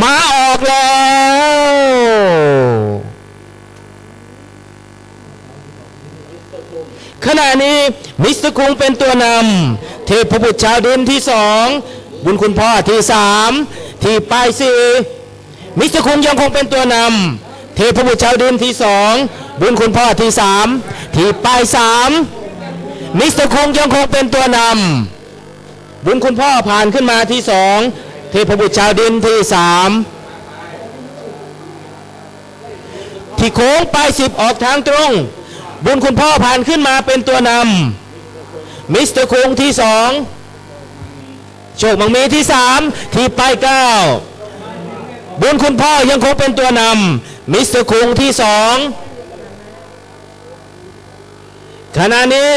มาออกแล้ว ขณะนี้มิสเตอร์คุงเป็นตัวนำเทพบุตรชาวดินที่สองบุญคุณพ่อที่สามที่ป้ายสี่มิสเตอร์คุงยังคงเป็นตัวนำเทพบุตรชาวดินที่สองบุญคุณพ่อที่สามที่ป้ายสามมิสเตอร์คุงยังคงเป็นตัวนำบุญคุณพ่อผ่านขึ้นมาที่สอง เทพบุตรชาวดินที่สามที่โค้งไปสิบออกทางตรง บุญคุณพ่อผ่านขึ้นมาเป็นตัวนำมิสเตอร์คงที่สองโชคมังมีที่สามที่ไปเก้าบุญคุณพ่อยังคงเป็นตัวนำมิสเตอร์คงที่สองขณะนี้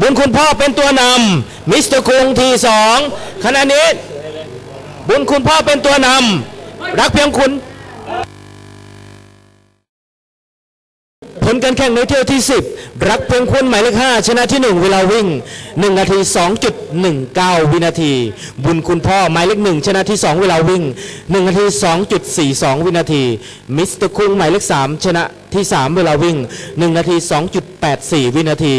บุญคุณพ่อเป็นตัวนำมิสเตอร์คงที่สองขณะนี้ บุญคุณพ่อเป็นตัวนำรักเพียงคุณผลการแข่งในเที่ยวที่ 10 รักเพียงคุณหมายเลข5ชนะที่ 1 เวลาวิ่ง 1 นาที 2.19 วินาที บุญคุณพ่อหมายเลข1ชนะที่ 2 เวลาวิ่ง 1 นาที 2.42 วินาที มิสเตอร์คุงหมายเลข3ชนะที่ 3 เวลาวิ่ง 1 นาที 2.84 วินาที